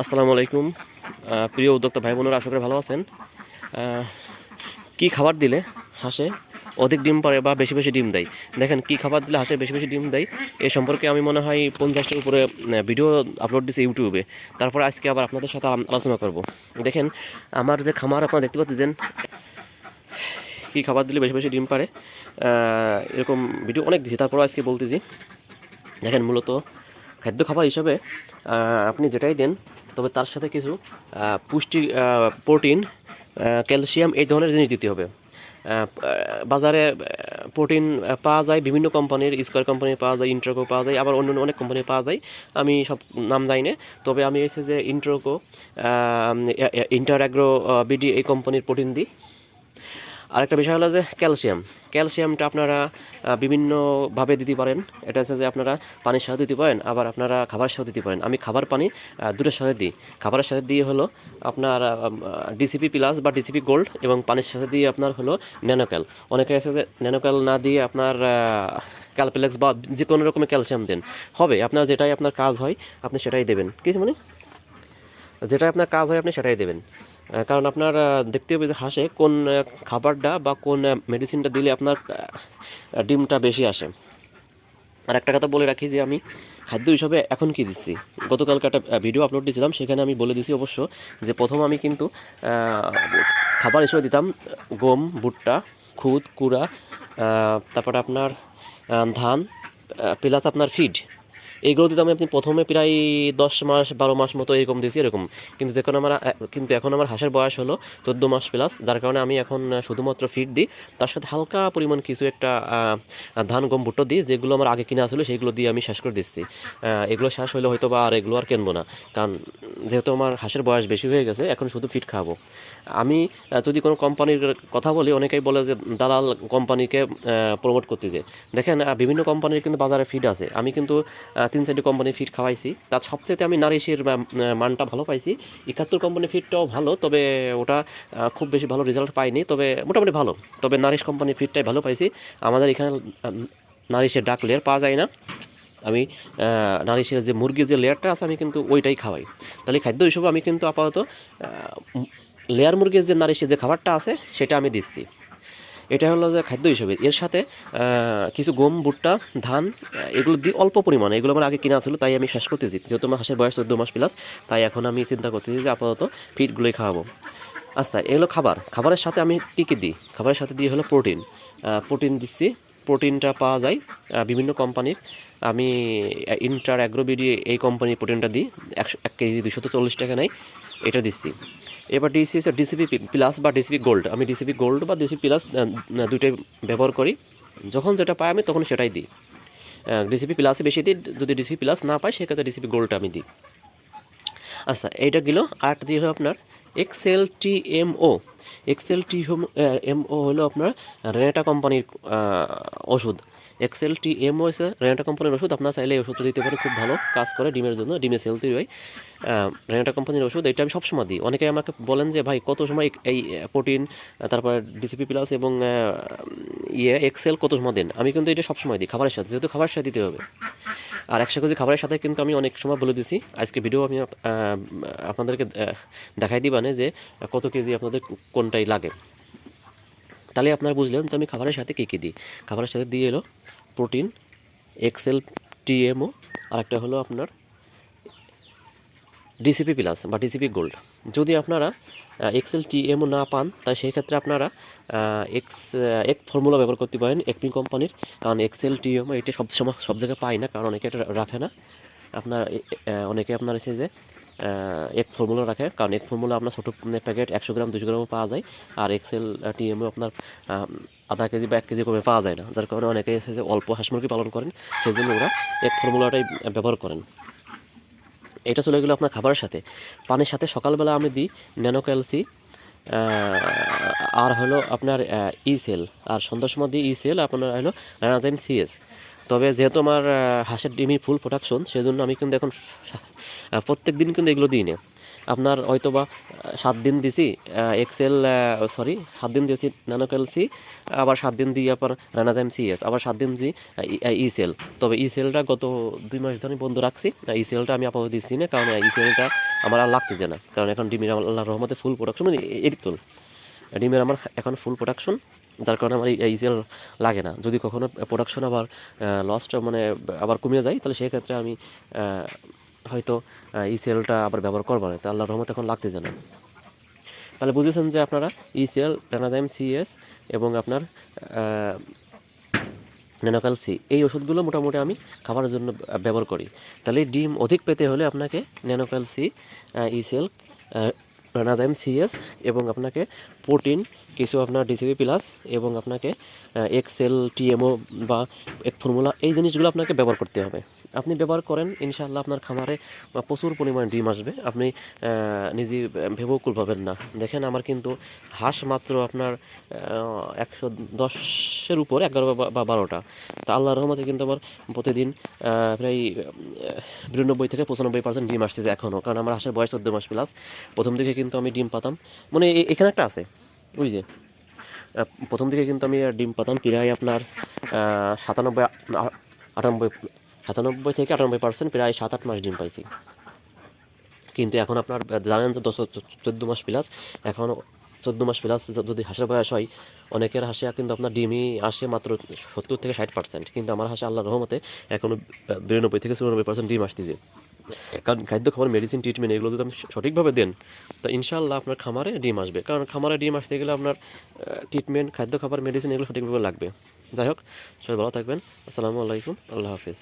আসসালামু আলাইকুম। প্রিয় উদ্যোক্তা ভাই বোনেরা আশা করি ভালো আছেন। কি খাবার দিলে হাঁসে অধিক ডিম পারে বা বেশি বেশি ডিম দেয়? দেখেন, কি খাবার দিলে হাঁসে বেশি বেশি ডিম দেয়? এ সম্পর্কে আমি মনে হয় পঞ্চাশটার উপরে ভিডিও আপলোড দিয়েছি ইউটিউবে। তারপর আজকে আবার আপনাদের সাথে আলোচনা করব। দেখেন, আমার যে খামার, আপনারা দেখতে পাচ্ছেন কি খাবার দিলে বেশি বেশি ডিম পারে। এরকম ভিডিও অনেক দিয়েছি তারপর আজকে বলতেছি। দেখেন, মূলত খাদ্য খাবার হিসাবে আপনি যেটাই দেন, তবে তার সাথে কিছু পুষ্টি প্রোটিন ক্যালসিয়াম, এই ধরনের জিনিস দিতে হবে। বাজারে প্রোটিন পাওয়া যায়, বিভিন্ন কোম্পানির, স্কোয়ার কোম্পানির পাওয়া যায়, ইন্ট্রোকো পাওয়া যায়, আবার অন্য অনেক কোম্পানি পাওয়া যায়, আমি সব নাম জানি না, তবে আমি এসে যে ইন্ট্রোকো ইন্টার অ্যাগ্রো বিডি, এই কোম্পানির প্রোটিন দিই। আরেকটা বিষয় হলো যে ক্যালসিয়াম। ক্যালসিয়ামটা আপনারা বিভিন্নভাবে দিতে পারেন। এটা হচ্ছে যে আপনারা পানির সাথে দিতে পারেন, আবার আপনারা খাবার সাথে দিতে পারেন। আমি খাবার পানি দুটোর সাথে দিই। খাবারের সাথে দিয়ে হলো আপনার ডিসিপি প্লাস বা ডিসিপি গোল্ড এবং পানির সাথে দিয়ে আপনার হলো ন্যানোক্যাল অনেকে আছে যে ন্যানোক্যাল না দিয়ে আপনার ক্যালপ্লেক্স বা যে কোনো রকমের ক্যালসিয়াম দেন। হবে, আপনার যেটাই আপনার কাজ হয়, আপনি সেটাই দেবেন। কিছু মানে যেটাই আপনার কাজ হয়, আপনি সেটাই দেবেন। কারণ আপনার দেখতে হবে যে হাঁসে কোন খাবারটা বা কোন মেডিসিনটা দিলে আপনার ডিমটা বেশি আসে। আর একটা কথা বলে রাখি যে আমি খাদ্য হিসাবে এখন কি দিচ্ছি? গতকালকে একটা ভিডিও আপলোড দিয়েছিলাম, সেখানে আমি বলে দিছি অবশ্য যে প্রথম আমি কিন্তু খাবার হিসেবে দিতাম গম, ভুট্টা, খুদ, কুড়া তারপরে আপনার ধান প্লাস আপনার ফিড এইগুলো আমি আপনি প্রথমে প্রায় দশ মাস, বারো মাস মতো এরকম দিয়েছি, এরকম। কিন্তু যখন আমার কিন্তু এখন আমার হাঁসের বয়স হলো চোদ্দ মাস প্লাস যার কারণে আমি এখন শুধুমাত্র ফিড দিই। তার সাথে হালকা পরিমাণ কিছু একটা ধান, গম, ভুট্টো দিই, যেগুলো আমার আগে কিনা ছিল সেইগুলো দিয়ে আমি শেষ করে দিচ্ছি। এগুলো শেষ হলে হয়তো বা আর এগুলো আর কিনবো না। কারণ যেহেতু আমার হাঁসের বয়স বেশি হয়ে গেছে, এখন শুধু ফিট খাব। আমি যদি কোনো কোম্পানির কথা বলি, অনেকেই বলে যে, দালাল কোম্পানিকে প্রমোট করতে যে। দেখেন বিভিন্ন কোম্পানির কিন্তু বাজারে ফিড আছে। আমি কিন্তু তিন চারটি কোম্পানির ফিড খাওয়াইছি। তার সবচেয়ে আমি নারিশের মানটা ভালো পাইছি। একাত্তর কোম্পানির ফিডটাও ভালো, তবে ওটা খুব বেশি ভালো রেজাল্ট পাইনি, তবে মোটামুটি ভালো। তবে নারিশ কোম্পানির ফিডটাই ভালো পাইছি। আমাদের এখানে নারিশের ডাক লেয়ার পাওয়া যায় না। আমি নারিশের যে মুরগির যে লেয়ারটা আছে, আমি কিন্তু ওইটাই খাওয়াই। তাহলে খাদ্য হিসেবে আমি কিন্তু আপাতত লেয়ার মুরগির যে নারিশের যে খাবারটা আছে, সেটা আমি দিচ্ছি। এটা হলো যে খাদ্য হিসেবে। এর সাথে কিছু গম, ভুট্টা, ধান এগুলো দিয়ে অল্প পরিমাণে, এগুলো আমার আগে কিনা ছিল, তাই আমি শেষ করতেছি। যেহেতু আমার হাঁসের বয়স চোদ্দ মাস প্লাস, তাই এখন আমি চিন্তা করতেছি যে আপাতত ফিটগুলোই খাওয়াবো। আচ্ছা এগুলো খাবার। খাবারের সাথে আমি কী কী দিই? খাবারের সাথে দিয়ে হলো প্রোটিন। প্রোটিন দিচ্ছি। প্রোটিনটা পাওয়া যায় বিভিন্ন কোম্পানির। আমি ইন্টার অ্যাগ্রোবিডি এই কোম্পানির প্রোটিনটা দিই। একশো, এক কেজি দুশো চল্লিশ টাকা নেই এটা দিচ্ছি। এবার ডিসি হচ্ছে ডিসিপি প্লাস বা ডিসিপি গোল্ড আমি ডিসিপি গোল্ড বা ডিসিপি প্লাস দুটোই ব্যবহার করি। যখন যেটা পাই আমি তখন সেটাই দিই। ডিসিপি প্লাসে বেশি দিই, যদি ডিসিপি প্লাস না পাই, সেক্ষেত্রে ডিসিপি গোল্ডটা আমি দিই। আচ্ছা এইটা গেল। আরেকটা দিয়ে হলো আপনার Excel T M O Excel T M O হলো আপনার রেনেটা কোম্পানির ওষুধ। Excel T M O Renata কোম্পানির ওষুধ। আপনার চাইলে এই ওষুধটা দিতে পারে খুব ভালো কাজ করে ডিমের জন্য, ডিমের সেল হয়। রেনেটা কোম্পানির ওষুধ, এটা আমি সবসময় দিই। অনেকে আমাকে বলেন যে, ভাই, কত সময় এই- প্রোটিন তারপর ডিসিপি প্লাস এবং ইয়ে এক্সেল কত সময় দেন? আমি কিন্তু এটা সবসময় দিই, খাবারের সাথে। যেহেতু খাবারের সাথে দিতে হবে। আর একশো কেজি খাবারের সাথে কিন্তু আমি অনেক সময় বলে দিছি। আজকে ভিডিও আমি আপনাদেরকে দেখাই দিবানে যে, কত কেজি আপনাদের কোনটাই লাগে। তাহলে আপনারা বুঝলেন যে, আমি খাবারের সাথে কী কী দিই। খাবারের সাথে দিয়ে এলো প্রোটিন এক্সেল টিএমও আর একটা হলো আপনার ডিসিপি প্লাস বা ডিসিপি গোল্ড যদি আপনারা এক্সেল টিএমও না পান, তাই সেই ক্ষেত্রে আপনারা এক্স এক ফর্মুলা ব্যবহার করতে পারেন একমি কোম্পানির কারণ এক্সেল টিএমও এটা সব সময়, সব জায়গায় পায় না, কারণ অনেকে এটা রাখে না। আপনার অনেকে আপনার এসে যে এক ফর্মুলা রাখে। কারণ এক ফর্মুলা আপনার ছোটো প্যাকেট একশো গ্রাম, দুশো গ্রামও পাওয়া যায়। আর এক্সেল টিএমও আপনার আধা কেজি বা এক কেজি করে পাওয়া যায় না। যার কারণে অনেকে এসে যে অল্প হাঁস মুরগি পালন করেন। সেই জন্য ওরা এক ফর্মুলাটাই ব্যবহার করেন। এটা চলে গেলো আপনার খাবারের সাথে। পানির সাথে সকালবেলা আমি দিই ন্যানো ক্যালসি আর হলো আপনার ই সেল আর সন্ধ্যার সময় দিই ই সেল আপনার হলো রানাজাইম সিএস। তবে যেহেতু আমার হাঁসের ডিমি ফুল প্রোডাকশন সেজন্য আমি কিন্তু এখন প্রত্যেক দিন কিন্তু এগুলো দিই না। আপনার হয়তো বা সাত দিন দিছি এক্সেল সরি সাত দিন দিয়েছি ন্যানোক্যালসি আবার সাত দিন দিই আপনার রানাজাইম সিএস আবার সাত দিন দিই ই সেল তবে ই সেলটা গত দুই মাস ধরে বন্ধ রাখছি ই সেলটা আমি আপাতত দিচ্ছি না, কারণ ই সেলটা আমার আর লাগতেছে না। কারণ, এখন ডিমের আল্লাহ রহমতে ফুল প্রোডাকশন মানে এদিক তোল। ডিমের আমার এখন ফুল প্রোডাকশন যার কারণে আমার এই সেল লাগে না। যদি কখনো প্রোডাকশন আবার লস্ট মানে আবার কমে যায়, তাহলে সেক্ষেত্রে আমি হয়তো ইসিএলটা আবার ব্যবহার করব না। তো আল্লাহর রহমত এখন লাগতে না তাহলে বুঝেছেন যে আপনারা ইসিএল প্যানাজাইম সিএস এবং আপনার নেনোকাল সি, এই ওষুধগুলো মোটামুটি আমি খাবারের জন্য ব্যবহার করি। তাহলে ডিম অধিক পেতে হলে আপনাকে Nanocal C ECL Panazyme CS এবং আপনাকে প্রোটিন কিছু আপনার ডিসিবি প্লাস এবং আপনাকে এক্সেল টিএমও বা এক ফর্মুলা এই জিনিসগুলো আপনাকে ব্যবহার করতে হবে। আপনি ব্যবহার করেন, ইনশাআল্লাহ আপনার খামারে প্রচুর পরিমাণে ডিম আসবে। আপনি নিজে ভেবেও পাবেন না। দেখেন আমার কিন্তু হাঁস মাত্র আপনার একশো দশ দশের উপর, এগারো বা- বারোটা। তা আল্লাহর রহমতে কিন্তু আমার প্রতিদিন প্রায় বিরানব্বই থেকে পঁচানব্বই পার্সেন্ট ডিম আসতেছে এখনও কারণ আমার হাঁসের বয়স চোদ্দ মাস প্লাস প্রথম দিকে কিন্তু আমি ডিম পাতাম। মানে এখানে একটা আছে, ওই যে প্রথম দিকে কিন্তু আমি ডিম পাতাম প্রায় আপনার সাতানব্বই আটানব্বই, সাতানব্বই থেকে আটানব্বই পার্সেন্ট প্রায় সাত আট মাস ডিম পাইছি। কিন্তু এখন আপনার, জানেন যে দশ চোদ্দ মাস প্লাস এখন চোদ্দ মাস প্লাস যদি হাঁসের বয়স হয়, অনেকের হাসে কিন্তু আপনার ডিমই আসে মাত্র সত্তর থেকে ষাট পার্সেন্ট কিন্তু আমার হাসে আল্লাহ রহমতে এখনও বিরানব্বই থেকে চুরানব্বই পার্সেন্ট ডিম আসতেছে। কারণ খাদ্য খাবার মেডিসিন ট্রিটমেন্ট এগুলো যদি আপনি সঠিকভাবে দেন, তা ইনশাআল্লাহ আপনার খামারে ডিম আসবে। কারণ খামারে ডিম আসতে গেলে আপনার ট্রিটমেন্ট খাদ্য খাবার মেডিসিন এগুলো সঠিকভাবে লাগবে। যাই হোক, সবাই ভালো থাকবেন। আসসালামু আলাইকুম। আল্লাহ হাফিজ।